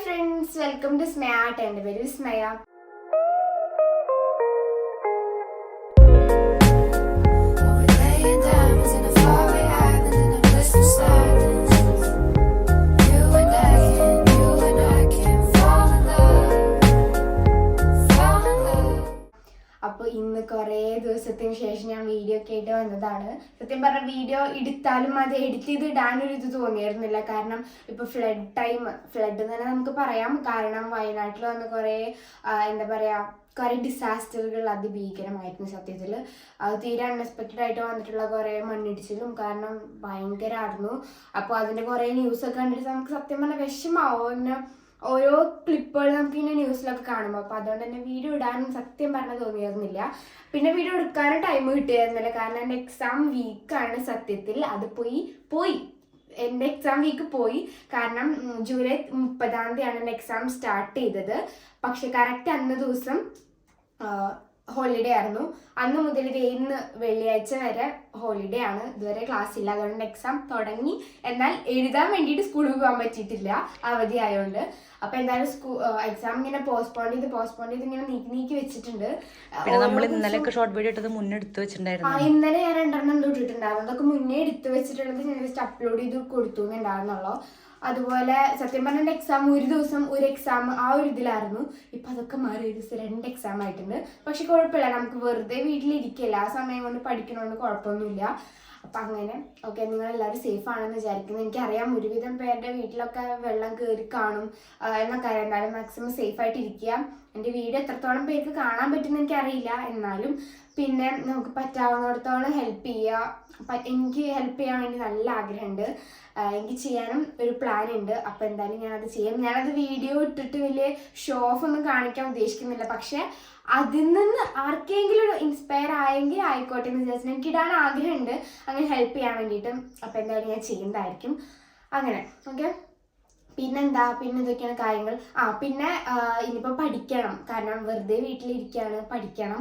Friends welcome to സ്മയാട്ട് എന്റെ പേര് വിസ്മയ ഇന്ന് കുറേ ദിവസത്തിന് ശേഷം ഞാൻ വീഡിയോ ഒക്കെ ആയിട്ട് വന്നതാണ്. സത്യം പറഞ്ഞ വീഡിയോ എടുത്താലും അത് എഡിറ്റ് ചെയ്ത് ഇടാനൊരു ഇത് തോന്നിയിരുന്നില്ല. കാരണം ഇപ്പോൾ ഫ്ലഡ് ടൈം ഫ്ലഡ് തന്നെ നമുക്ക് പറയാം. കാരണം വയനാട്ടിൽ വന്ന് കുറേ എന്താ പറയുക കുറേ ഡിസാസ്റ്ററുകൾ അതിഭീകരമായിരുന്നു സത്യത്തിൽ അത് തീരെ അൺഎക്സ്പെക്റ്റഡ് ആയിട്ട് വന്നിട്ടുള്ള കുറേ മണ്ണിടിച്ചിലും കാരണം ഭയങ്കരമായിരുന്നു അപ്പോൾ അതിന്റെ കുറേ ന്യൂസൊക്കെ കണ്ടിട്ട് നമുക്ക് സത്യം പറഞ്ഞാൽ വിഷമാവും. ഓരോ ക്ലിപ്പുകൾ നമുക്ക് ഇങ്ങനെ ന്യൂസിലൊക്കെ കാണുമ്പോൾ അപ്പോൾ അതുകൊണ്ട് തന്നെ വീഡിയോ ഇടാനും സത്യം പറഞ്ഞാൽ തോന്നിയിരുന്നില്ല പിന്നെ വീഡിയോ എടുക്കാനും ടൈം കിട്ടിയിരുന്നില്ല കാരണം എന്റെ എക്സാം വീക്കാണ് സത്യത്തിൽ. അത് പോയി പോയി. എന്റെ എക്സാം വീക്ക് പോയി. കാരണം ജൂലൈ മുപ്പതാം തീയതിയാണ് എന്റെ എക്സാം സ്റ്റാർട്ട് ചെയ്തത്. പക്ഷെ കറക്റ്റ് അന്ന ദിവസം ഹോളിഡേ ആയിരുന്നു. അന്ന് മുതൽ ഇത് ഇന്ന് വെള്ളിയാഴ്ച വരെ ഹോളിഡേ ആണ്. ഇതുവരെ ക്ലാസ് ഇല്ല. അതുകൊണ്ട് എക്സാം തുടങ്ങി. എന്നാൽ എഴുതാൻ വേണ്ടിയിട്ട് സ്കൂളിൽ പോകാൻ പറ്റിയിട്ടില്ല. അവധി ആയതുകൊണ്ട് അപ്പൊ എന്തായാലും സ്കൂ എക്സാം ഇങ്ങനെ പോസ്റ്റ്പോൺ ചെയ്ത് പോസ്റ്റ്പോൺ ചെയ്ത് ഇങ്ങനെ നീക്കി നീക്കി വെച്ചിട്ടുണ്ട്. പിന്നെ നമ്മൾ ഇന്നലെ ഷോർട്ട് വീഡിയോ ഇട്ടത് മുന്നേ എടുത്ത് ആ വെച്ചിട്ടുണ്ടായിരുന്നു ഇന്നലെ ഞാൻ രണ്ടെണ്ണം ഇട്ടിട്ടുണ്ടായിരുന്നു. അതൊക്കെ മുന്നേ എടുത്തു വെച്ചിട്ടുള്ളത് ഞാൻ ജസ്റ്റ് അപ്ലോഡ് ചെയ്ത് കൊടുത്തു എന്നുണ്ടായിരുന്നുള്ളൂ. അതുപോലെ സത്യം പറഞ്ഞ എക്സാം ഒരു ദിവസം ഒരു എക്സാം ആ ഒരു ഇതിലായിരുന്നു. ഇപ്പൊ അതൊക്കെ മാറി ഒരു ദിവസം രണ്ട് എക്സാം ആയിട്ടുണ്ട്. പക്ഷെ കുഴപ്പമില്ല നമുക്ക് വെറുതെ വീട്ടിലിരിക്കില്ല. ആ സമയം കൊണ്ട് പഠിക്കണോണ്ട് കുഴപ്പമൊന്നുമില്ല. അപ്പൊ അങ്ങനെ ഓക്കെ നിങ്ങൾ എല്ലാവരും സേഫ് ആണെന്ന് വിചാരിക്കുന്നു. എനിക്കറിയാം ഒരുവിധം പേരുടെ വീട്ടിലൊക്കെ വെള്ളം കയറി കാണും എന്നൊക്കെ അറിയാം. എന്തായാലും മാക്സിമം സേഫ് ആയിട്ട് ഇരിക്കുക എന്റെ വീഡിയോ എത്രത്തോളം പേർക്ക് കാണാൻ പറ്റുമെന്ന് എനിക്കറിയില്ല. എന്നാലും പിന്നെ നമുക്ക് പറ്റാവുന്നിടത്തോളം ഹെൽപ്പ് ചെയ്യുക എനിക്ക് ഹെൽപ്പ് ചെയ്യാൻ വേണ്ടി നല്ല ആഗ്രഹമുണ്ട്. എനിക്ക് ചെയ്യാനും ഒരു പ്ലാൻ ഉണ്ട്. അപ്പോൾ എന്തായാലും ഞാനത് ചെയ്യും. ഞാനത് വീഡിയോ ഇട്ടിട്ട് വലിയ ഷോ ഓഫ് ഒന്നും കാണിക്കാൻ ഉദ്ദേശിക്കുന്നില്ല. പക്ഷേ അതിൽ നിന്ന് ആർക്കെങ്കിലും ഒരു ഇൻസ്പയർ ആയെങ്കിൽ ആയിക്കോട്ടെ എന്ന് വിചാരിച്ചു എനിക്ക് ഇടാൻ ആഗ്രഹമുണ്ട്. അങ്ങനെ ഹെൽപ്പ് ചെയ്യാൻ വേണ്ടിയിട്ടും. അപ്പോൾ എന്തായാലും ഞാൻ ചെയ്യുന്നതായിരിക്കും. അങ്ങനെ ഓക്കെ പിന്നെന്താ? പിന്നെ ഇതൊക്കെയാണ് കാര്യങ്ങൾ. ആ പിന്നെ ഇനിയിപ്പോൾ പഠിക്കണം. കാരണം വെറുതെ വീട്ടിലിരിക്കുകയാണ് പഠിക്കണം.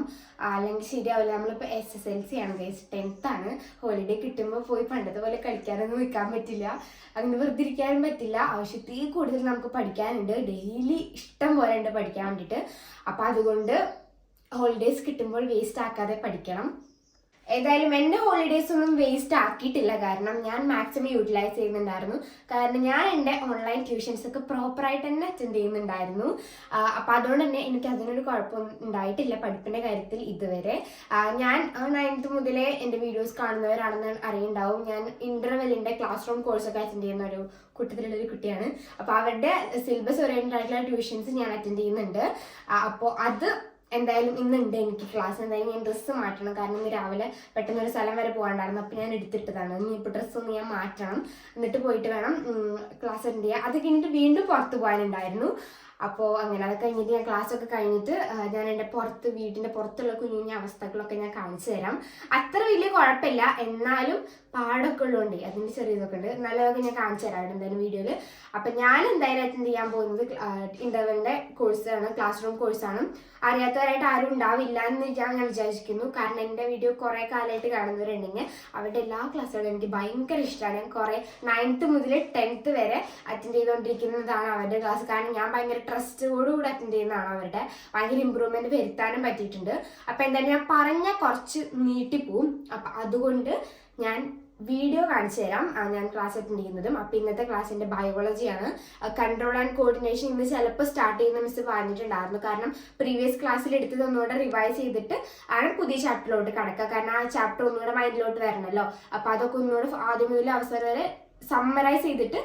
അല്ലെങ്കിൽ ശരിയാവില്ല. നമ്മളിപ്പോൾ എസ് എസ് എൽ സി ആണ്. ഗൈസ് ടെൻത്ത് ആണ്. ഹോളിഡേ കിട്ടുമ്പോൾ പോയി പണ്ടത്തെ പോലെ കളിക്കാനൊന്നും നിൽക്കാൻ പറ്റില്ല. അങ്ങനെ വെറുതെ ഇരിക്കാനും പറ്റില്ല. ആവശ്യത്തിൽ കൂടുതൽ നമുക്ക് പഠിക്കാനുണ്ട്. ഡെയിലി ഇഷ്ടം പോലെ ഉണ്ട് പഠിക്കാൻ വേണ്ടിയിട്ട്. അപ്പോൾ അതുകൊണ്ട് ഹോളിഡേയ്സ് കിട്ടുമ്പോൾ വേസ്റ്റ് ആക്കാതെ പഠിക്കണം. ഏതായാലും എന്റെ ഹോളിഡേയ്സ് ഒന്നും വേസ്റ്റ് ആക്കിയിട്ടില്ല. കാരണം ഞാൻ മാക്സിമം യൂട്ടിലൈസ് ചെയ്യുന്നുണ്ടായിരുന്നു. കാരണം ഞാൻ എന്റെ ഓൺലൈൻ ട്യൂഷൻസ് ഒക്കെ പ്രോപ്പറായിട്ട് തന്നെ അറ്റൻഡ് ചെയ്യുന്നുണ്ടായിരുന്നു. അപ്പോൾ അതുകൊണ്ട് തന്നെ എനിക്ക് അതിനൊരു കുഴപ്പം ഉണ്ടായിട്ടില്ല പഠിപ്പിന്റെ കാര്യത്തിൽ ഇതുവരെ. ഞാൻ നയൻത്ത് മുതലേ എന്റെ വീഡിയോസ് കാണുന്നവരാണെന്ന് അറിയുണ്ടാവും. ഞാൻ ഇന്റർവെല്ലിന്റെ ക്ലാസ് റൂം കോഴ്സൊക്കെ അറ്റൻഡ് ചെയ്യുന്ന ഒരു കുട്ടത്തിലുള്ളൊരു കുട്ടിയാണ്. അപ്പോൾ അവരുടെ സിലബസ് ഓറിയന്റഡ് ആയിട്ടുള്ള ട്യൂഷൻസ് ഞാൻ അറ്റൻഡ് ചെയ്യുന്നുണ്ട്. അപ്പോൾ അത് എന്തായാലും ഇന്നുണ്ട് എനിക്ക് ക്ലാസ് എന്തായാലും ഞാൻ ഡ്രസ്സ് മാറ്റണം. കാരണം ഇന്ന് രാവിലെ പെട്ടെന്ന് ഒരു സ്ഥലം വരെ പോകാണ്ടായിരുന്നു അപ്പോൾ ഞാൻ എടുത്തിട്ടതാണ്. ഇനി ഇപ്പോൾ ഡ്രസ്സ് ഒന്ന് ഞാൻ മാറ്റണം. എന്നിട്ട് പോയിട്ട് വേണം ക്ലാസ് അറ്റൻഡ് ചെയ്യാൻ. അത് കഴിഞ്ഞിട്ട് വീണ്ടും പുറത്ത് പോകാനുണ്ടായിരുന്നു. അപ്പോൾ അങ്ങനെ അത് കഴിഞ്ഞിട്ട് ഞാൻ ക്ലാസ് ഒക്കെ കഴിഞ്ഞിട്ട് ഞാൻ എന്റെ പുറത്ത് വീട്ടിന്റെ പുറത്തുള്ള കുഞ്ഞു കുഞ്ഞു അവസ്ഥകളൊക്കെ ഞാൻ കാണിച്ചു തരാം. അത്ര വലിയ കുഴപ്പമില്ല. എന്നാലും പാടൊക്കെ ഉള്ളതുകൊണ്ട് അതിന്റെ ചെറിയ ഇതൊക്കെ ഉണ്ട് നല്ലതൊക്കെ ഞാൻ കാണിച്ചു തരാം എന്തായാലും വീഡിയോയിൽ അപ്പം ഞാൻ എന്തായാലും അറ്റൻഡ് ചെയ്യാൻ പോകുന്നത് ഇന്റർവെലിന്റെ കോഴ്സാണ് ക്ലാസ് റൂം കോഴ്സാണ് അറിയാത്തവരായിട്ട് ആരും ഉണ്ടാവില്ല എന്ന് ഞാൻ ഞാൻ വിചാരിക്കുന്നു കാരണം എന്റെ വീഡിയോ കുറേ കാലമായിട്ട് കാണുന്നവരുണ്ടെങ്കിൽ അവരുടെ എല്ലാ ക്ലാസ്സുകളും എനിക്ക് ഭയങ്കര ഇഷ്ടമാണ്. ഞാൻ കുറേ നയൻത്ത് മുതൽ ടെൻത്ത് വരെ അറ്റൻഡ് ചെയ്തുകൊണ്ടിരിക്കുന്നതാണ് അവരുടെ ക്ലാസ് കാരണം ഞാൻ ഭയങ്കര ട്രസ്റ്റോടുകൂടി അറ്റൻഡ് ചെയ്യുന്നതാണ് അവരുടെ. ഭയങ്കര ഇമ്പ്രൂവ്മെന്റ് വരുത്താനും പറ്റിയിട്ടുണ്ട്. അപ്പം എന്തായാലും ഞാൻ പറഞ്ഞ കുറച്ച് നീട്ടിപ്പോവും. അപ്പം അതുകൊണ്ട് ഞാൻ വീഡിയോ കാണിച്ചു തരാം. ഞാൻ ക്ലാസ് അറ്റൻഡ് ചെയ്യുന്നതും അപ്പം ഇന്നത്തെ ക്ലാസ്സിന്റെ ബയോളജിയാണ് കൺട്രോൾ ആൻഡ് കോർഡിനേഷൻ ഇന്ന് ചിലപ്പോൾ സ്റ്റാർട്ട് ചെയ്യുന്ന മിസ് പറഞ്ഞിട്ടുണ്ടായിരുന്നു. കാരണം പ്രീവിയസ് ക്ലാസ്സിൽ എടുത്തത് ഒന്നുകൂടെ റിവൈസ് ചെയ്തിട്ട് ആണ് പുതിയ ചാപ്റ്ററിലോട്ട് കടക്കുക. കാരണം ആ ചാപ്റ്റർ ഒന്നുകൂടെ മൈൻഡിലോട്ട് വരണമല്ലോ അപ്പോൾ അതൊക്കെ ഒന്നുകൂടെ ആദ്യം മുതൽ അവസരം വരെ സമ്മറൈസ് ചെയ്തിട്ട്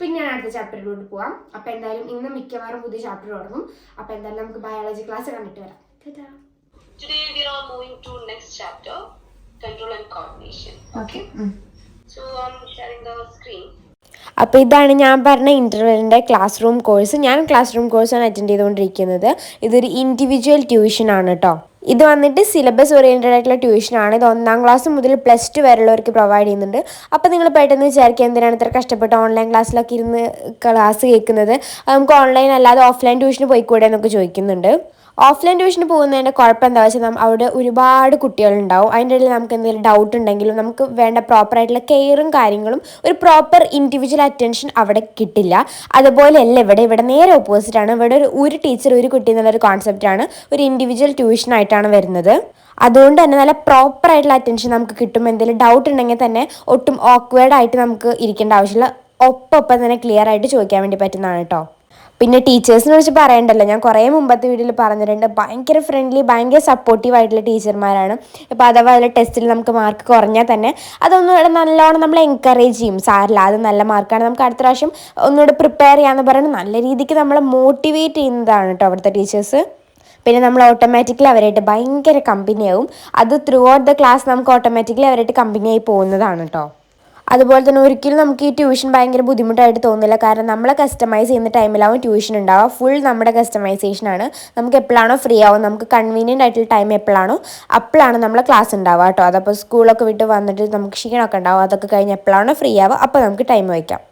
പിന്നെയാണ് അടുത്ത ചാപ്റ്ററിലോട്ട് പോവാം. അപ്പം എന്തായാലും ഇന്ന് മിക്കവാറും പുതിയ ചാപ്റ്റർ തുടങ്ങും. അപ്പം എന്തായാലും നമുക്ക് ബയോളജി ക്ലാസ് കണ്ടിട്ട് വരാം. Today we are moving to next chapter, control and coordination. Okay. So I'm sharing the screen. അപ്പോൾ ഇതാണ് ഞാൻ പറഞ്ഞ ഇന്റർവെലിന്റെ ക്ലാസ് റൂം കോഴ്സ് ഞാൻ ക്ലാസ് റൂം കോഴ്സാണ് അറ്റൻഡ് ചെയ്തുകൊണ്ടിരിക്കുന്നത്. ഇതൊരു ഇൻഡിവിജ്വൽ ട്യൂഷൻ ആണ് കേട്ടോ ഇത് വന്നിട്ട് സിലബസ് ഓറിയന്റഡ് ആയിട്ടുള്ള ട്യൂഷനാണ് ഇത് ഒന്നാം ക്ലാസ് മുതൽ പ്ലസ് ടു വരെയുള്ളവർക്ക് പ്രൊവൈഡ് ചെയ്യുന്നുണ്ട്. അപ്പോൾ നിങ്ങൾ പെട്ടെന്ന് വിചാരിക്കുക എന്തിനാണ് ഇത്ര കഷ്ടപ്പെട്ട് ഓൺലൈൻ ക്ലാസ്സിലൊക്കെ ഇരുന്ന് ക്ലാസ് കേൾക്കുന്നത്? അത് നമുക്ക് ഓൺലൈൻ അല്ലാതെ ഓഫ്ലൈൻ ട്യൂഷന് പോയിക്കൂടെ എന്നൊക്കെ ചോദിക്കുന്നുണ്ട്. ഓഫ്ലൈൻ ട്യൂഷന് പോകുന്നതിന്റെ കുഴപ്പം എന്താ വെച്ചാൽ നമ്മൾ അവിടെ ഒരുപാട് കുട്ടികളുണ്ടാവും. അതിന്റെ ഇടയിൽ നമുക്ക് എന്തെങ്കിലും ഡൗട്ട് ഉണ്ടെങ്കിലും നമുക്ക് വേണ്ട പ്രോപ്പർ ആയിട്ടുള്ള കെയറും കാര്യങ്ങളും ഒരു പ്രോപ്പർ ഇൻഡിവിജ്വൽ അറ്റൻഷൻ അവിടെ കിട്ടില്ല. അതുപോലെയല്ല ഇവിടെ ഇവിടെ നേരെ ഓപ്പോസിറ്റ് ആണ്. ഇവിടെ ഒരു ഒരു ടീച്ചർ ഒരു കുട്ടി എന്നുള്ളൊരു കോൺസെപ്റ്റാണ് ഒരു ഇൻഡിവിജ്വൽ ട്യൂഷനായിട്ടാണ് വരുന്നത്. അതുകൊണ്ട് തന്നെ നല്ല പ്രോപ്പർ ആയിട്ടുള്ള അറ്റൻഷൻ നമുക്ക് കിട്ടും. എന്തെങ്കിലും ഡൗട്ട് ഉണ്ടെങ്കിൽ തന്നെ ഒട്ടും ഓക്വേർഡ് ആയിട്ട് നമുക്ക് ഇരിക്കേണ്ട ആവശ്യമില്ല. ഒപ്പം തന്നെ ക്ലിയർ ആയിട്ട് ചോദിക്കാൻ വേണ്ടി പറ്റുന്നതാണ് കേട്ടോ പിന്നെ ടീച്ചേഴ്സിനെ കുറിച്ച് പറയണ്ടല്ലോ. ഞാൻ കുറേ മുമ്പത്തെ വീഡിയോയിൽ പറഞ്ഞിട്ടുണ്ട്. ഭയങ്കര ഫ്രണ്ട്ലി ഭയങ്കര സപ്പോർട്ടീവ് ആയിട്ടുള്ള ടീച്ചർമാരാണ് ഇപ്പോൾ അഥവാ അതിൽ ടെസ്റ്റിൽ നമുക്ക് മാർക്ക് കുറഞ്ഞാൽ തന്നെ അതൊന്നുകൂടെ നല്ലോണം നമ്മൾ എൻകറേജ് ചെയ്യും. സാറില്ല അത് നല്ല മാർക്കാണ് നമുക്ക് അടുത്ത പ്രാവശ്യം ഒന്നുകൂടെ പ്രിപ്പയർ ചെയ്യാന്ന് പറയുന്നത് നല്ല രീതിക്ക് നമ്മളെ മോട്ടിവേറ്റ് ചെയ്യുന്നതാണ് കേട്ടോ അവിടുത്തെ ടീച്ചേഴ്സ് പിന്നെ നമ്മൾ ഓട്ടോമാറ്റിക്കലി അവരായിട്ട് ഭയങ്കര കമ്പനിയാവും അത് ത്രൂ ഔട്ട് ദ ക്ലാസ് നമുക്ക് ഓട്ടോമാറ്റിക്കലി അവരായിട്ട് കമ്പനിയായി പോകുന്നതാണ് കേട്ടോ അതുപോലെ തന്നെ ഒരിക്കലും നമുക്ക് ഈ ട്യൂഷൻ ഭയങ്കര ബുദ്ധിമുട്ടായിട്ട് തോന്നില്ല കാരണം നമ്മളെ കസ്റ്റമൈസ് ചെയ്യുന്ന ടൈമിലാവും ട്യൂഷൻ ഉണ്ടാവുക. ഫുൾ നമ്മുടെ കസ്റ്റമൈസേഷൻ ആണ്. നമുക്ക് എപ്പോഴാണോ ഫ്രീ ആവും നമുക്ക് കൺവീനിയന്റ് ആയിട്ടുള്ള ടൈം എപ്പോഴാണോ അപ്പോഴാണ് നമ്മളെ ക്ലാസ് ഉണ്ടാവുക കേട്ടോ. അതപ്പോൾ സ്കൂളൊക്കെ വിട്ട് വന്നിട്ട് നമുക്ക് ക്ഷീണമൊക്കെ ഉണ്ടാവും. അതൊക്കെ കഴിഞ്ഞ് എപ്പോഴാണോ ഫ്രീ ആവുക അപ്പോൾ നമുക്ക് ടൈം വയ്ക്കാം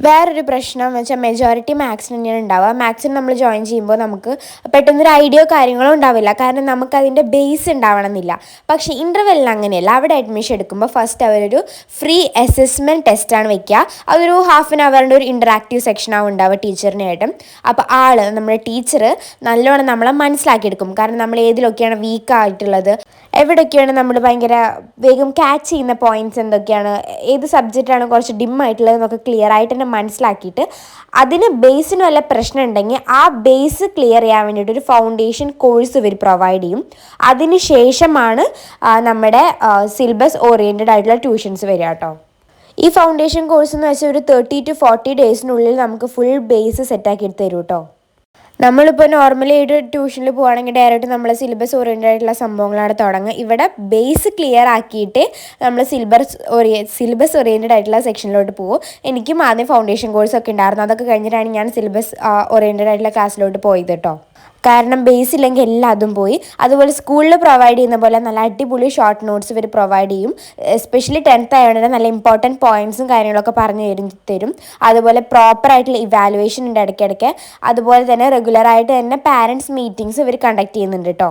വേറൊരു പ്രശ്നം എന്ന് വെച്ചാൽ മെജോറിറ്റി മാത്സിന് തന്നെയാണ് ഉണ്ടാവുക. മാത്സിന് നമ്മൾ ജോയിൻ ചെയ്യുമ്പോൾ നമുക്ക് പെട്ടെന്നൊരു ഐഡിയോ കാര്യങ്ങളോ ഉണ്ടാവില്ല. കാരണം നമുക്ക് അതിന്റെ ബേസ് ഉണ്ടാവണമെന്നില്ല. പക്ഷേ ഇന്റർവെല്ലിൽ അങ്ങനെയല്ല. അവിടെ അഡ്മിഷൻ എടുക്കുമ്പോൾ ഫസ്റ്റ് അവരൊരു ഫ്രീ അസസ്മെന്റ് ടെസ്റ്റാണ് വയ്ക്കുക. അതൊരു ഹാഫ് ആൻ അവറിന്റെ ഒരു ഇന്ററാക്റ്റീവ് സെക്ഷനാവും ഉണ്ടാവുക ടീച്ചറിനായിട്ടും. അപ്പോൾ ആൾ നമ്മുടെ ടീച്ചർ നല്ലോണം നമ്മളെ മനസ്സിലാക്കിയെടുക്കും. കാരണം നമ്മൾ ഏതിലൊക്കെയാണ് വീക്ക് ആയിട്ടുള്ളത്. എവിടെയൊക്കെയാണ് നമ്മൾ ഭയങ്കര വേഗം ക്യാച്ച് ചെയ്യുന്ന പോയിന്റ്സ് എന്തൊക്കെയാണ്? ഏത് സബ്ജക്റ്റാണ് കുറച്ച് ഡിം ആയിട്ടുള്ളത് എന്നൊക്കെ ക്ലിയർ ആയിട്ട് തന്നെ മനസ്സിലാക്കിയിട്ട് അതിന് ബേസിന് വല്ല പ്രശ്നം ഉണ്ടെങ്കിൽ ആ ബേസ് ക്ലിയർ ചെയ്യാൻ വേണ്ടിയിട്ട് ഒരു ഫൗണ്ടേഷൻ കോഴ്സ് ഇവർ പ്രൊവൈഡ് ചെയ്യും. അതിന് ശേഷമാണ് നമ്മുടെ സിലബസ് ഓറിയന്റഡ് ആയിട്ടുള്ള ട്യൂഷൻസ് വരിക കേട്ടോ. ഈ ഫൗണ്ടേഷൻ കോഴ്സ് എന്ന് വെച്ചാൽ ഒരു തേർട്ടി ടു ഫോർട്ടി ഡേയ്സിനുള്ളിൽ നമുക്ക് ഫുൾ ബേസ് സെറ്റാക്കി എടുത്ത് തരും കേട്ടോ. നമ്മളിപ്പോൾ നോർമലി ഒരു ട്യൂഷനിൽ പോവുകയാണെങ്കിൽ ഡയറക്റ്റ് നമ്മൾ സിലബസ് ഓറിയന്റഡ് ആയിട്ടുള്ള സംഭവങ്ങളാണ് തുടങ്ങുക. ഇവിടെ ബേസ് ക്ലിയർ ആക്കിയിട്ട് നമ്മൾ സിലബസ് ഓറിയ സിലബസ് ഓറിയന്റഡ് ആയിട്ടുള്ള സെക്ഷനിലോട്ട് പോകും എനിക്കും ആദ്യം ഫൗണ്ടേഷൻ കോഴ്സൊക്കെ ഉണ്ടായിരുന്നു. അതൊക്കെ കഴിഞ്ഞിട്ടാണ് ഞാൻ സിലബസ് ഓറിയന്റഡ് ആയിട്ടുള്ള ക്ലാസ്സിലോട്ട് പോയത് കേട്ടോ കാരണം ബേസ് ഇല്ലെങ്കിൽ എല്ലാം അതും പോയി. അതുപോലെ സ്കൂളിൽ പ്രൊവൈഡ് ചെയ്യുന്ന പോലെ നല്ല അടിപൊളി ഷോർട്ട് നോട്ട്സ് ഇവർ പ്രൊവൈഡ് ചെയ്യും. എസ്പെഷ്യലി ടെൻത്ത് ആയതുകൊണ്ട് നല്ല ഇമ്പോർട്ടന്റ് പോയിന്റ്സും കാര്യങ്ങളൊക്കെ പറഞ്ഞു തരും അതുപോലെ പ്രോപ്പറായിട്ടുള്ള ഇവാലുവേഷൻ ഉണ്ട് ഇടയ്ക്കിടയ്ക്ക്. അതുപോലെ തന്നെ റെഗുലറായിട്ട് തന്നെ പാരൻസ് മീറ്റിംഗ്സ് ഇവർ കണ്ടക്ട് ചെയ്യുന്നുണ്ട് കേട്ടോ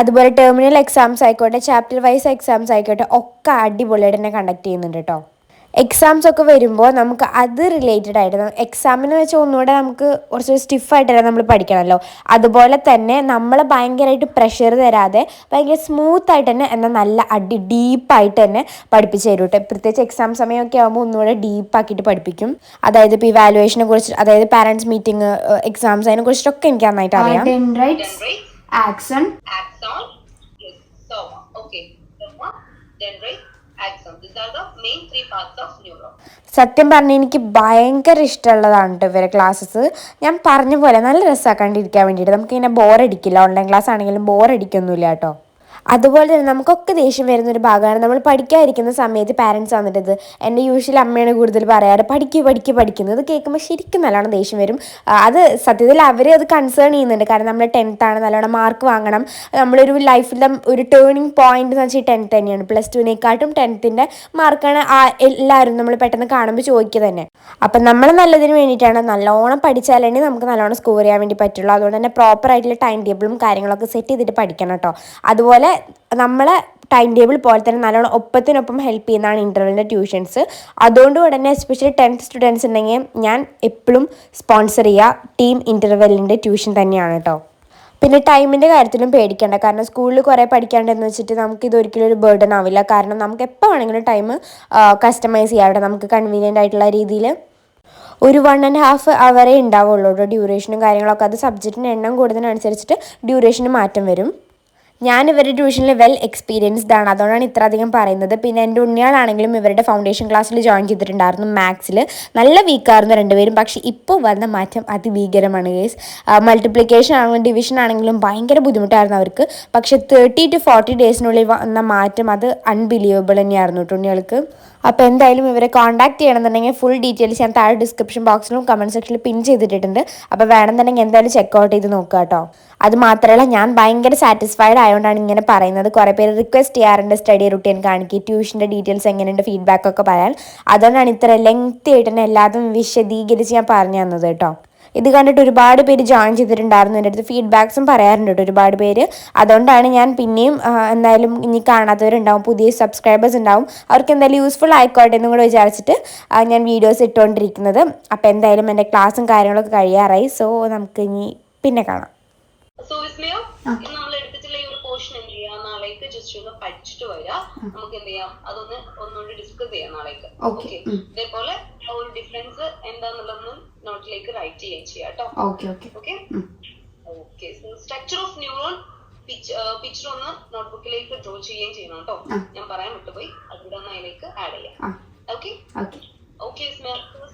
അതുപോലെ ടെർമിനൽ എക്സാംസ് ആയിക്കോട്ടെ ചാപ്റ്റർ വൈസ് എക്സാംസ് ആയിക്കോട്ടെ ഒക്കെ അടിപൊളിയായിട്ട് തന്നെ കണ്ടക്ട് ചെയ്യുന്നുണ്ട് കേട്ടോ എക്സാംസ് ഒക്കെ വരുമ്പോൾ നമുക്ക് അത് റിലേറ്റഡ് ആയിട്ട് എക്സാമിന് വെച്ച് ഒന്നുകൂടെ നമുക്ക് കുറച്ച് സ്റ്റിഫായിട്ട് തന്നെ നമ്മൾ പഠിക്കണമല്ലോ അതുപോലെ തന്നെ നമ്മൾ ഭയങ്കരമായിട്ട് പ്രഷർ തരാതെ ഭയങ്കര സ്മൂത്ത് ആയിട്ട് തന്നെ എന്നാൽ നല്ല അടി ഡീപ്പായിട്ട് തന്നെ പഠിപ്പിച്ച് തരും കേട്ടോ പ്രത്യേകിച്ച് എക്സാം സമയമൊക്കെ ആകുമ്പോൾ ഒന്നുകൂടെ ഡീപ്പാക്കിയിട്ട് പഠിപ്പിക്കും. അതായത് ഇപ്പോൾ ഇവാലുവേഷനെ കുറിച്ച് അതായത് പാരൻസ് മീറ്റിംഗ് എക്സാംസ് അതിനെ കുറിച്ചിട്ടൊക്കെ എനിക്ക് നന്നായിട്ട് അറിയാം. okay. ആക്സൺ axon, സത്യം പറഞ്ഞ എനിക്ക് ഭയങ്കര ഇഷ്ടമുള്ളതാണ് കേട്ടോ ഇവരെ ക്ലാസ്സസ് ഞാൻ പറഞ്ഞ പോലെ നല്ല രസമാക്കാണ്ടിരിക്കാൻ വേണ്ടിയിട്ട്. നമുക്ക് ഇങ്ങനെ ബോറടിക്കില്ല ഓൺലൈൻ ക്ലാസ് ആണെങ്കിലും ബോറടിക്കൊന്നുമില്ല കേട്ടോ അതുപോലെ തന്നെ നമുക്കൊക്കെ ദേഷ്യം വരുന്ന ഒരു ഭാഗമാണ്. നമ്മൾ പഠിക്കാതിരിക്കുന്ന സമയത്ത് പാരൻസ് വന്നിട്ട് ഇത് എന്റെ യൂഷ്വലി അമ്മയാണ് കൂടുതൽ പറയാറ് പഠിക്കുക പഠിക്കുക പഠിക്കുന്നത് കേൾക്കുമ്പോൾ ശരിക്കും നല്ലോണം ദേഷ്യം വരും. അത് സത്യത്തിൽ അവർ അത് കൺസേൺ ചെയ്യുന്നുണ്ട്. കാരണം നമ്മൾ ടെൻത്താണ് നല്ലോണം മാർക്ക് വാങ്ങണം. നമ്മളൊരു ലൈഫിലെ ഒരു ടേണിംഗ് പോയിന്റ് എന്ന് വെച്ചാൽ ടെൻത്ത് തന്നെയാണ്. പ്ലസ് ടുവിനെക്കാട്ടും ടെൻത്തിന്റെ മാർക്കാണ് എല്ലാവരും നമ്മൾ പെട്ടെന്ന് കാണുമ്പോൾ ചോദിക്കുക തന്നെ. അപ്പം നമ്മൾ നല്ലതിന് വേണ്ടിയിട്ടാണ് നല്ലോണം പഠിച്ചാലേ നമുക്ക് നല്ലോണം സ്കോർ ചെയ്യാൻ വേണ്ടി പറ്റുള്ളൂ. അതുകൊണ്ട് തന്നെ പ്രോപ്പറായിട്ടുള്ള ടൈം ടേബിളും കാര്യങ്ങളൊക്കെ സെറ്റ് ചെയ്തിട്ട് പഠിക്കണം കേട്ടോ. അതുപോലെ നമ്മളെ ടൈം ടേബിൾ പോലെ തന്നെ നല്ലോണം ഒപ്പത്തിനൊപ്പം ഹെൽപ്പ് ചെയ്യുന്നതാണ് ഇന്റർവെലിന്റെ ട്യൂഷൻസ് അതുകൊണ്ട് തന്നെ എസ്പെഷ്യലി ടെൻത്ത് സ്റ്റുഡൻസ് ഉണ്ടെങ്കിൽ ഞാൻ എപ്പോഴും സ്പോൺസർ ചെയ്യുക. ടീം ഇന്റർവെല്ലിന്റെ ട്യൂഷൻ തന്നെയാണ് കേട്ടോ. പിന്നെ ടൈമിന്റെ കാര്യത്തിലും പേടിക്കേണ്ട. കാരണം സ്കൂളിൽ കുറേ പഠിക്കാണ്ടെന്ന് വെച്ചിട്ട് നമുക്ക് ഇതൊരിക്കലും ഒരു ബേർഡൻ ആവില്ല. കാരണം നമുക്ക് എപ്പോൾ വേണമെങ്കിലും ടൈം കസ്റ്റമൈസ് ചെയ്യാം. നമുക്ക് കൺവീനിയന്റ് ആയിട്ടുള്ള രീതിയിൽ ഒരു വൺ ആൻഡ് ഹാഫ് അവറേ ഉണ്ടാവുള്ളൂ. ഡ്യൂറേഷനും കാര്യങ്ങളൊക്കെ. അത് സബ്ജക്റ്റിന്റെ എണ്ണം കൂടുന്നതിനനുസരിച്ചിട്ട് ഡ്യൂറേഷന് മാറ്റം വരും. ഞാൻ ഇവരുടെ ട്യൂഷനിൽ വെൽ എക്സ്പീരിയൻസ്ഡ് ആണ്. അതുകൊണ്ടാണ് ഇത്ര അധികം പറയുന്നത്. പിന്നെ എന്റെ ഉണ്ണിയാളാണെങ്കിലും ഇവരുടെ ഫൗണ്ടേഷൻ ക്ലാസ്സിൽ ജോയിൻ ചെയ്തിട്ടുണ്ടായിരുന്നു മാത്സിൽ നല്ല വീക്കായിരുന്നു രണ്ടുപേരും. പക്ഷേ ഇപ്പോൾ വന്ന മാറ്റം അതിഭീകരമാണ് ഗേസ് മൾട്ടിപ്ലിക്കേഷൻ ആണെങ്കിലും ഡിവിഷൻ ആണെങ്കിലും ഭയങ്കര ബുദ്ധിമുട്ടായിരുന്നു അവർക്ക്. പക്ഷേ തേർട്ടി ടു ഫോർട്ടി ഡേയ്സിനുള്ളിൽ വന്ന മാറ്റം അത് അൺബിലീവബിൾ തന്നെയായിരുന്നു ഉണ്ണികൾക്ക്. അപ്പോൾ എന്തായാലും ഇവരെ കോൺടാക്ട് ചെയ്യണമെന്നുണ്ടെങ്കിൽ ഫുൾ ഡീറ്റെയിൽസ് ഞാൻ താഴെ ഡിസ്ക്രിപ്ഷൻ ബോക്സിലും കമന്റ് സെക്ഷനിൽ പിൻ ചെയ്തിട്ടുണ്ട് അപ്പോൾ വേണമെന്നുണ്ടെങ്കിൽ എന്തായാലും ചെക്കൗട്ട് ചെയ്ത് നോക്കുക കേട്ടോ. അത് മാത്രമല്ല ഞാൻ ഭയങ്കര സാറ്റിസ്ഫൈഡ് ആയതുകൊണ്ടാണ് ഇങ്ങനെ പറയുന്നത്. കുറേ പേര് റിക്വസ്റ്റ് ചെയ്യാറുണ്ട് സ്റ്റഡി റുട്ടീൻ കാണിക്കുക ട്യൂഷന്റെ ഡീറ്റെയിൽസ് എങ്ങനെയുണ്ട് ഫീഡ്ബാക്ക് ഒക്കെ പറയാൻ. അതുകൊണ്ടാണ് ഇത്ര ലെങ്തി ആയിട്ട് തന്നെ എല്ലാതും വിശദീകരിച്ച് ഞാൻ പറഞ്ഞു തന്നത് കേട്ടോ. ഇത് കണ്ടിട്ട് ഒരുപാട് പേര് ജോയിൻ ചെയ്തിട്ടുണ്ടായിരുന്നു. എന്റെ അടുത്ത് ഫീഡ്ബാക്സും പറയാറുണ്ട് കേട്ടോ ഒരുപാട് പേര്. അതുകൊണ്ടാണ് ഞാൻ പിന്നെയും എന്തായാലും ഇനി കാണാത്തവരുണ്ടാവും പുതിയ സബ്സ്ക്രൈബേഴ്സ് ഉണ്ടാവും. അവർക്ക് എന്തായാലും യൂസ്ഫുൾ ആയിക്കോട്ടെ എന്നും കൂടെ വിചാരിച്ചിട്ട് ഞാൻ വീഡിയോസ് ഇട്ടുകൊണ്ടിരിക്കുന്നത് അപ്പോൾ എന്തായാലും എന്റെ ക്ലാസ്സും കാര്യങ്ങളൊക്കെ കഴിയാറായി. സോ നമുക്ക് ഇനി പിന്നെ കാണാം. സോ നമ്മൾ എടുത്തിട്ടുള്ള ഈ ഒരു പോർഷൻ എന്ത് ചെയ്യാം? നാളേക്ക് ജസ്റ്റ് ഒന്ന് പഠിച്ചിട്ട് വരാം. നമുക്ക് എന്ത് ചെയ്യാം? അതൊന്ന് ഒന്നുകൂടി ഡിസ്കസ് ചെയ്യാം നാളേക്ക്. ഇതേപോലെ ഒരു ഡിഫറൻസ് എന്താന്നുള്ളതൊന്ന് നോട്ടിലേക്ക് റൈറ്റ് ചെയ്യുകയും ചെയ്യാം കേട്ടോ okay okay okay okay structure of neuron picture ഒന്ന് നോട്ട്ബുക്കിലേക്ക് ഡ്രോ ചെയ്യുകയും ചെയ്യണം കേട്ടോ ഞാൻ പറയാൻ വിട്ടുപോയി. അതുകൂടെ ഒന്ന് അതിലേക്ക് ആഡ് ചെയ്യാം. Okay okay okay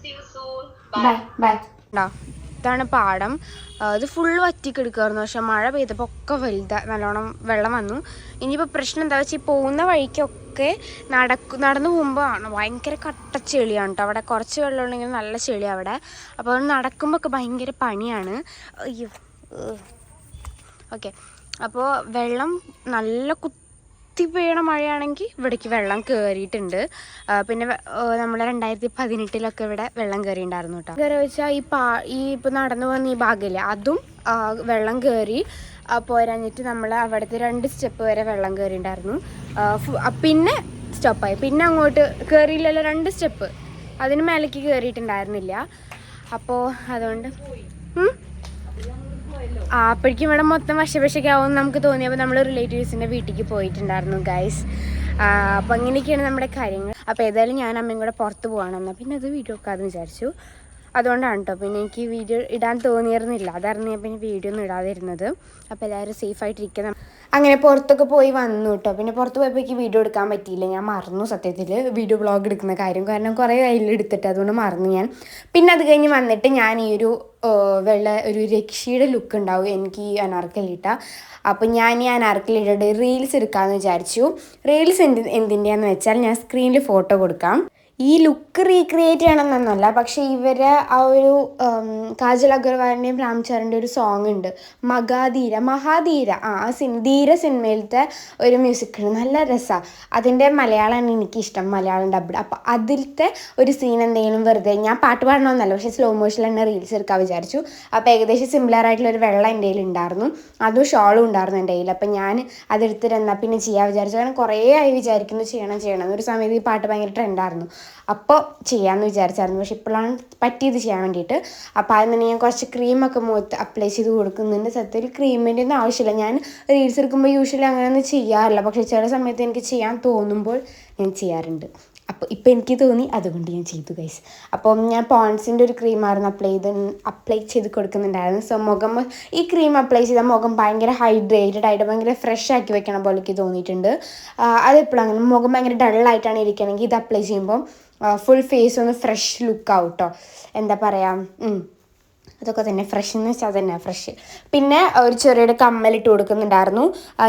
see you soon bye bye ഇതാണ് പാടം. അത് ഇത് ഫുള്ള് വറ്റിക്കെടുക്കുമായിരുന്നു പക്ഷെ മഴ പെയ്തപ്പോൾ ഒക്കെ വലുത നല്ലോണം വെള്ളം വന്നു. ഇനിയിപ്പോൾ പ്രശ്നം എന്താ വെച്ചാൽ ഈ പോകുന്ന വഴിക്കൊക്കെ നടക്കു നടന്നു പോകുമ്പോൾ ഭയങ്കര കട്ട ചെളിയാണ് കേട്ടോ അവിടെ കുറച്ച് വെള്ളം ഉണ്ടെങ്കിൽ നല്ല ചെളി അവിടെ. അപ്പോൾ നടക്കുമ്പോൾ ഒക്കെ ഭയങ്കര പണിയാണ്. അയ്യോ ഓക്കെ. അപ്പോൾ വെള്ളം നല്ല കുത്തി പെയ്യണ മഴയാണെങ്കിൽ ഇവിടേക്ക് വെള്ളം കയറിയിട്ടുണ്ട് പിന്നെ നമ്മൾ രണ്ടായിരത്തി പതിനെട്ടിലൊക്കെ ഇവിടെ വെള്ളം കയറിയിട്ടുണ്ടായിരുന്നു കേട്ടോ കയറി വെച്ചാൽ ഈ പാ ഈ ഇപ്പോൾ നടന്നു വന്ന ഈ ഭാഗമില്ലേ അതും വെള്ളം കയറി പോരാഞ്ഞിട്ട് നമ്മൾ അവിടുത്തെ രണ്ട് സ്റ്റെപ്പ് വരെ വെള്ളം കയറിയിട്ടുണ്ടായിരുന്നു പിന്നെ സ്റ്റോപ്പായി. പിന്നെ അങ്ങോട്ട് കയറിയില്ലല്ലോ രണ്ട് സ്റ്റെപ്പ്. അതിന് മേലേക്ക് കയറിയിട്ടുണ്ടായിരുന്നില്ല അപ്പോൾ അതുകൊണ്ട് അപ്പോഴേക്കും ഇവിടെ മൊത്തം വശപക്ഷക്കാവും ആവും നമുക്ക് തോന്നിയപ്പോൾ നമ്മൾ റിലേറ്റീവ്സിന്റെ വീട്ടിലേക്ക് പോയിട്ടുണ്ടായിരുന്നു ഗൈസ് അപ്പോൾ അങ്ങനെയൊക്കെയാണ് നമ്മുടെ കാര്യങ്ങൾ. അപ്പോൾ ഏതായാലും ഞാൻ അമ്മയും കൂടെ പുറത്ത് പോകണമെന്ന് പിന്നെ അത് വീഡിയോ വെക്കാമെന്ന് വിചാരിച്ചു. അതുകൊണ്ടാണ് കേട്ടോ പിന്നെ എനിക്ക് വീഡിയോ ഇടാൻ തോന്നിയിരുന്നില്ല. അതായിരുന്നു ഞാൻ പിന്നെ വീഡിയോ ഒന്നും ഇടാതിരുന്നത്. അപ്പോൾ എല്ലാവരും സേഫായിട്ടിരിക്കണം അങ്ങനെ പുറത്തൊക്കെ പോയി വന്നു കേട്ടോ പിന്നെ പുറത്ത് പോയപ്പോൾ എനിക്ക് വീഡിയോ എടുക്കാൻ പറ്റിയില്ല. ഞാൻ മറന്നു സത്യത്തിൽ വീഡിയോ ബ്ലോഗ് എടുക്കുന്ന കാര്യം. കാരണം കുറേ കയ്യിൽ എടുത്തിട്ട് അതുകൊണ്ട് മറന്നു ഞാൻ. പിന്നെ അത് കഴിഞ്ഞ് വന്നിട്ട് ഞാൻ ഈ ഒരു വെള്ള ഒരു രക്ഷയുടെ ലുക്ക് ഉണ്ടാവും. എനിക്ക് ഈ അനാർക്കലിട്ട അപ്പോൾ ഞാൻ ഈ അനാർക്കലിയുടെ റീൽസ് എടുക്കാമെന്ന് വിചാരിച്ചു. റീൽസ് എന്ത് എന്തിന്റെയാന്ന് വെച്ചാൽ ഞാൻ സ്ക്രീനിൽ ഫോട്ടോ കൊടുക്കാം. ഈ ലുക്ക് റീക്രിയേറ്റ് ചെയ്യണമെന്നൊന്നുമല്ല. പക്ഷേ ഇവരെ ആ ഒരു കാജൽ അഗർവാളിന്റെയും രാംചരന്റെ ഒരു സോങ് ഉണ്ട്. മഹാധീര മഹാധീര. ആ സിൻ ധീര സിനിമയിലത്തെ ഒരു മ്യൂസിക് നല്ല രസമാണ് അതിന്റെ മലയാളമാണ് എനിക്കിഷ്ടം. മലയാളം ഡബ്ഡ് അപ്പോൾ അതിലത്തെ ഒരു സീൻ എന്തെങ്കിലും വെറുതെ ഞാൻ പാട്ട് പാടണമെന്നല്ല. പക്ഷേ സ്ലോ മോഷനിൽ തന്നെ റീൽസ് എടുക്കാൻ വിചാരിച്ചു. അപ്പോൾ ഏകദേശം സിമിലർ ആയിട്ടുള്ള ഒരു വെള്ളം എന്റെ കയ്യിൽ ഉണ്ടായിരുന്നു. അതും ഷോളും ഉണ്ടായിരുന്നു എന്റെ കയ്യിൽ. അപ്പോൾ ഞാൻ അതെടുത്തിട്ട് എന്നാൽ പിന്നെ ചെയ്യാൻ വിചാരിച്ചു. കാരണം കുറേ ആയി വിചാരിക്കുന്നു. ചെയ്യണം ചെയ്യണം. ഒരു സമയത്ത് ഈ പാട്ട് ഭയങ്കര ട്രെൻഡായിരുന്നു അപ്പോൾ ചെയ്യാമെന്ന് വിചാരിച്ചായിരുന്നു. പക്ഷെ ഇപ്പോഴാണ് പറ്റിയത് ചെയ്യാൻ വേണ്ടിയിട്ട്. അപ്പോൾ അതിന് ഞാൻ കുറച്ച് ക്രീമൊക്കെ മുഖത്ത് അപ്ലൈ ചെയ്ത് കൊടുക്കുന്നുണ്ട്. സത്യത്തിൽ ക്രീമിന്റെ ഒന്നും ആവശ്യമില്ല. ഞാൻ റീൽസ് എടുക്കുമ്പോൾ യൂഷ്വലി അങ്ങനെയൊന്നും ചെയ്യാറില്ല. പക്ഷേ ചില സമയത്ത് എനിക്ക് ചെയ്യാൻ തോന്നുമ്പോൾ ഞാൻ ചെയ്യാറുണ്ട്. അപ്പോൾ ഇപ്പോൾ എനിക്ക് തോന്നി അതുകൊണ്ട് ഞാൻ ചെയ്തു ഗൈസ് അപ്പോൾ ഞാൻ പോൺസിന്റെ ഒരു ക്രീമായിരുന്നു അപ്ലൈ ചെയ്ത് അപ്ലൈ ചെയ്ത് കൊടുക്കുന്നുണ്ടായിരുന്നു. സോ മുഖം ഈ ക്രീം അപ്ലൈ ചെയ്താൽ മുഖം ഭയങ്കര ഹൈഡ്രേറ്റഡ് ആയിട്ട് ഭയങ്കര ഫ്രഷ് ആക്കി വെക്കണ പോലെ എനിക്ക് തോന്നിയിട്ടുണ്ട്. അതെപ്പോഴും അങ്ങനെ. മുഖം ഭയങ്കര ഡള്ളായിട്ടാണ് ഇരിക്കണമെങ്കിൽ ഇത് അപ്ലൈ ചെയ്യുമ്പോൾ ഫുൾ ഫേസ് ഒന്ന് ഫ്രഷ് ലുക്ക് ആവും കേട്ടോ എന്താ പറയുക അതൊക്കെ തന്നെ ഫ്രഷ് എന്ന് വെച്ചാൽ തന്നെ ഫ്രഷ് പിന്നെ ഒരു ചെറിയൊരു കമ്മലിട്ട് കൊടുക്കുന്നുണ്ടായിരുന്നു.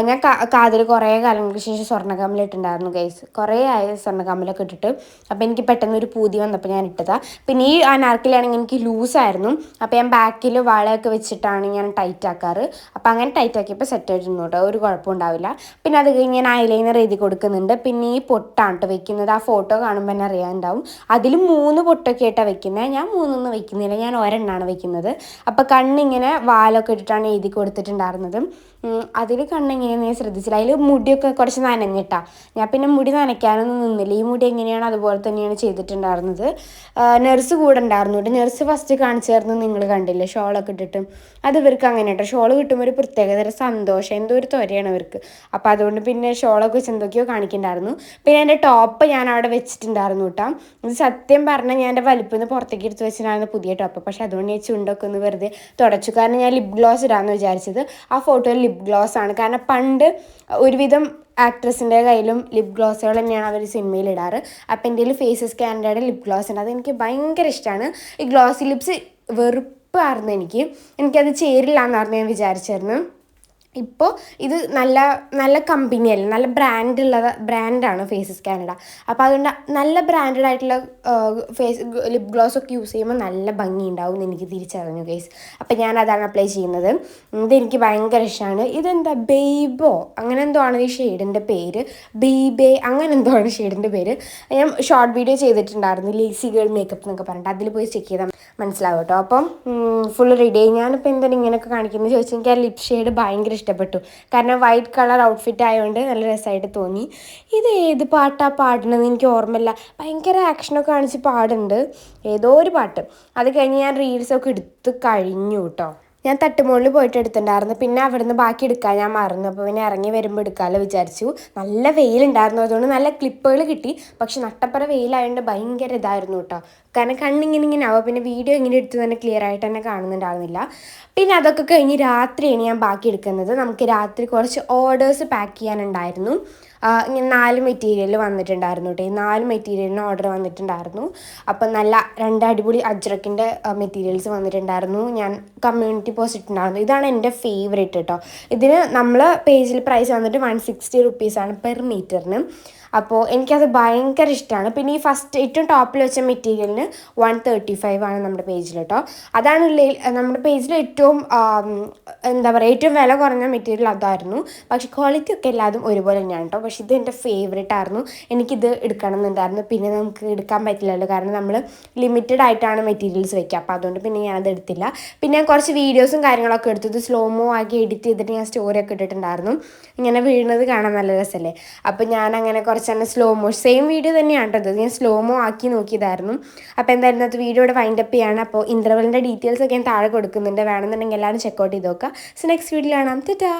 ഞാൻ കാതിൽ കുറേ കാലങ്ങൾക്ക് ശേഷം സ്വർണ കമ്മലിട്ടുണ്ടായിരുന്നു ഗൈസ് കുറേ ആയ സ്വർണ കമ്മലൊക്കെ ഇട്ടിട്ട്. അപ്പോൾ എനിക്ക് പെട്ടെന്ന് ഒരു പൂതി വന്നപ്പോൾ ഞാൻ ഇട്ടതാ. പിന്നെ ഈ അനാർക്കിലാണെങ്കിൽ എനിക്ക് ലൂസായിരുന്നു അപ്പോൾ ഞാൻ ബാക്കിൽ വളയൊക്കെ വെച്ചിട്ടാണ് ഞാൻ ടൈറ്റ് ആക്കാറ്. അപ്പോൾ അങ്ങനെ ടൈറ്റ് ആക്കിയപ്പോൾ സെറ്റ് ആയിട്ടുണ്ട് കേട്ടോ. ഒരു കുഴപ്പം ഉണ്ടാവില്ല. പിന്നെ അത് കഴിഞ്ഞ് ഞാൻ ഐലൈനർ എഴുതി കൊടുക്കുന്നുണ്ട്. പിന്നെ ഈ പൊട്ടാണ് കേട്ടോ വെക്കുന്നത്. ആ ഫോട്ടോ കാണുമ്പോൾ തന്നെ അറിയാനുണ്ടാവും അതിൽ മൂന്ന് പൊട്ടൊക്കെ ആയിട്ടാണ് വെക്കുന്നത് ഞാൻ മൂന്നൊന്നും വെക്കുന്നില്ല. ഞാൻ ഒരെണ്ണമാണ് വെക്കുന്നത്. അപ്പോൾ കണ്ണിങ്ങനെ വാലൊക്കെ ഇട്ടിട്ടാണ് എഴുതി കൊടുത്തിട്ടുണ്ടായിരുന്നത്. അതിൽ കണ്ണെങ്ങനെയാണ് ഞാൻ ശ്രദ്ധിച്ചില്ല അതിൽ മുടിയൊക്കെ കുറച്ച് നനഞ്ഞിട്ടാ. ഞാൻ പിന്നെ മുടി നനയ്ക്കാനൊന്നും നിന്നില്ല. ഈ മുടി എങ്ങനെയാണ് അതുപോലെ തന്നെയാണ് ചെയ്തിട്ടുണ്ടായിരുന്നത്. നഴ്സ് കൂടെ ഉണ്ടായിരുന്നു കേട്ടോ. നഴ്സ് ഫസ്റ്റ് കാണിച്ചു തരുന്നത് നിങ്ങൾ കണ്ടില്ലേ? ഷോളൊക്കെ ഇട്ടിട്ട്. അത് ഇവർക്ക് അങ്ങനെ കേട്ടോ. ഷോൾ കിട്ടുമ്പോൾ ഒരു പ്രത്യേകതര സന്തോഷം. എന്തോ ഒരു ത്വരയാണ് ഇവർക്ക്. അപ്പോൾ അതുകൊണ്ട് പിന്നെ ഷോളൊക്കെ വെച്ച് എന്തൊക്കെയോ കാണിക്കുന്നുണ്ടായിരുന്നു. പിന്നെ എന്റെ ടോപ്പ് ഞാൻ അവിടെ വെച്ചിട്ടുണ്ടായിരുന്നു കേട്ടോ. സത്യം പറഞ്ഞാൽ ഞാൻ എന്റെ വലിപ്പം നിന്ന് പുറത്തേക്ക് എടുത്ത് വെച്ചിട്ടാണ് പുതിയ ടോപ്പ് പക്ഷെ അതുകൊണ്ട് ഞാൻ ചുണ്ടൊക്കെ ഒന്ന് വെറുതെ തുടച്ചു. കാരണം ഞാൻ ലിപ് ഗ്ലോസ് ഇടാമെന്ന് വിചാരിച്ചത്. ആ ഫോട്ടോയിൽ ലിപ് ഗ്ലോസ് ആണ്. കാരണം പണ്ട് ഒരുവിധം ആക്ട്രസിന്റെ കയ്യിലും ലിപ് ഗ്ലോസുകൾ തന്നെയാണ് അവർ സിനിമയിൽ ഇടാറ്. അപ്പം എന്റെ കയ്യിൽ ഫേസസ് സ്കാൻഡേർഡ് ലിപ് ഗ്ലോസ് ഉണ്ട്. അതെനിക്ക് ഭയങ്കര ഇഷ്ടമാണ് ഈ ഗ്ലോസി ലിപ്സ് വെറുപ്പായിരുന്നു എനിക്ക്. എനിക്കത് ചേരില്ല എന്നായിരുന്നു ഞാൻ വിചാരിച്ചിരുന്നു ഇപ്പോൾ ഇത് നല്ല നല്ല കമ്പനിയല്ല നല്ല ബ്രാൻഡുള്ള ബ്രാൻഡാണ് ഫേസസ് കാനഡ അപ്പോൾ അതുകൊണ്ട് നല്ല ബ്രാൻഡഡ് ആയിട്ടുള്ള ഫേസ് ലിപ് ഗ്ലോസ് ഒക്കെ യൂസ് ചെയ്യുമ്പോൾ നല്ല ഭംഗി ഉണ്ടാവും എന്ന് എനിക്ക് തിരിച്ചറിഞ്ഞു ഗൈസ് അപ്പോൾ ഞാൻ അതാണ് അപ്ലൈ ചെയ്യുന്നത്. ഇതെനിക്ക് ഭയങ്കര ഇഷ്ടമാണ് ഇതെന്താ? ബേബോ അങ്ങനെ എന്തോ ആണ് ഈ ഷെയ്ഡിന്റെ പേര്. ബീബേ അങ്ങനെ എന്തോ ആണ് ഷെയ്ഡിന്റെ പേര്. ഞാൻ ഷോർട്ട് വീഡിയോ ചെയ്തിട്ടുണ്ടായിരുന്നു. ലേസി ഗേൾ മേക്കപ്പ് എന്നൊക്കെ പറഞ്ഞിട്ട്. അതിൽ പോയി ചെക്ക് ചെയ്താൽ മനസ്സിലാവും കേട്ടോ. അപ്പം ഫുൾ റെഡി ആയി ഞാനിപ്പോൾ എന്താണ് ഇങ്ങനെയൊക്കെ കാണിക്കുന്നത് ചോദിച്ചാൽ എനിക്ക് ആ ലിപ് ഷെയ്ഡ് ഭയങ്കര ഇഷ്ടപ്പെട്ടു. കാരണം വൈറ്റ് കളർ ഔട്ട്ഫിറ്റ് ആയതുകൊണ്ട് നല്ല രസമായിട്ട് തോന്നി. ഇത് ഏത് പാട്ടാണ് പാടുന്നത് എനിക്ക് ഓർമ്മയില്ല. ഭയങ്കര ആക്ഷനൊക്കെ കാണിച്ച് പാടുന്നുണ്ട്. ഏതോ ഒരു പാട്ട്. അത് കഴിഞ്ഞ് ഞാൻ റീൽസൊക്കെ എടുത്ത് കഴിഞ്ഞു കേട്ടോ ഞാൻ തട്ടുമുകളിൽ പോയിട്ട് എടുത്തിട്ടുണ്ടായിരുന്നു. പിന്നെ അവിടുന്ന് ബാക്കി എടുക്കാൻ ഞാൻ മറന്നു. അപ്പോൾ പിന്നെ ഇറങ്ങി വരുമ്പോൾ എടുക്കാമല്ലോ വിചാരിച്ചു. നല്ല വെയിലുണ്ടായിരുന്നു. അതുകൊണ്ട് നല്ല ക്ലിപ്പുകൾ കിട്ടി. പക്ഷെ നട്ടപ്പുറ വെയിലായതുകൊണ്ട് ഭയങ്കര ഇതായിരുന്നു കേട്ടോ കാരണം കണ്ണിങ്ങനെ ഇങ്ങനെ ആവുക. പിന്നെ വീഡിയോ ഇങ്ങനെ എടുത്ത് തന്നെ ക്ലിയർ ആയിട്ട് തന്നെ കാണുന്നുണ്ടാകുന്നില്ല പിന്നെ അതൊക്കെ കഴിഞ്ഞ് രാത്രിയാണ് ഞാൻ ബാക്കി എടുക്കുന്നത്. നമുക്ക് രാത്രി കുറച്ച് ഓർഡേഴ്സ് പാക്ക് ചെയ്യാനുണ്ടായിരുന്നു. ഇങ്ങനെ നാല് മെറ്റീരിയൽ വന്നിട്ടുണ്ടായിരുന്നു കേട്ടോ നാല് മെറ്റീരിയലിന് ഓർഡർ വന്നിട്ടുണ്ടായിരുന്നു. അപ്പം നല്ല രണ്ട് അടിപൊളി അജ്രക്കിന്റെ മെറ്റീരിയൽസ് വന്നിട്ടുണ്ടായിരുന്നു. ഞാൻ കമ്മ്യൂണിറ്റി പോസ്റ്റ് ഇട്ടുണ്ടായിരുന്നു ഇതാണ് എന്റെ ഫേവറേറ്റ് കേട്ടോ ഇതിന് നമ്മൾ പേജിൽ പ്രൈസ് വന്നിട്ട് വൺ സിക്സ്റ്റി റുപ്പീസാണ് പെർ മീറ്ററിന് അപ്പോൾ എനിക്കത് ഭയങ്കര ഇഷ്ടമാണ് പിന്നെ ഈ ഫസ്റ്റ് ഏറ്റവും ടോപ്പിൽ വെച്ച മെറ്റീരിയലിന് വൺ തേർട്ടി ഫൈവ് ആണ് നമ്മുടെ പേജിൽ കേട്ടോ അതാണ് നമ്മുടെ പേജിൽ ഏറ്റവും എന്താ പറയുക ഏറ്റവും വില കുറഞ്ഞ മെറ്റീരിയൽ അതായിരുന്നു. പക്ഷെ ക്വാളിറ്റി ഒക്കെ എല്ലാതും ഒരുപോലെ തന്നെയാണ് കേട്ടോ പക്ഷെ ഇത് എന്റെ ഫേവറേറ്റ് ആയിരുന്നു. എനിക്കിത് എടുക്കണം എന്നുണ്ടായിരുന്നു പിന്നെ നമുക്ക് എടുക്കാൻ പറ്റില്ലല്ലോ. കാരണം നമ്മൾ ലിമിറ്റഡ് ആയിട്ടാണ് മെറ്റീരിയൽസ് വെക്കുക അപ്പോൾ അതുകൊണ്ട് പിന്നെ ഞാനത് എടുത്തില്ല. പിന്നെ ഞാൻ കുറച്ച് വീഡിയോസും കാര്യങ്ങളൊക്കെ എടുത്തു. ഇത് സ്ലോമോ ആക്കി എഡിറ്റ് ചെയ്തിട്ട് ഞാൻ സ്റ്റോറി ഒക്കെ ഇട്ടിട്ടുണ്ടായിരുന്നു. ഇങ്ങനെ വീഴുന്നത് കാണാൻ നല്ല രസമല്ലേ അപ്പോൾ ഞാൻ അങ്ങനെ കുറച്ച് തന്നെ സ്ലോമോ സെയിം വീഡിയോ തന്നെയാണ് കേട്ടോ ഞാൻ ഞാൻ സ്ലോമോ ആക്കി നോക്കിയതായിരുന്നു. അപ്പോൾ എന്തായിരുന്നു അത് വീഡിയോ ഇവിടെ വൈൻഡപ്പ് ചെയ്യാണ്. അപ്പോൾ ഇന്റർവെലിന്റെ ഡീറ്റെയിൽസ് ഒക്കെ ഞാൻ താഴെ കൊടുക്കുന്നുണ്ട്. വേണമെന്നുണ്ടെങ്കിൽ എല്ലാവരും ചെക്കൗട്ട് ചെയ്ത് നോക്കുക. സോ നെക്സ്റ്റ് വീഡിയോ കാണാം. ടാ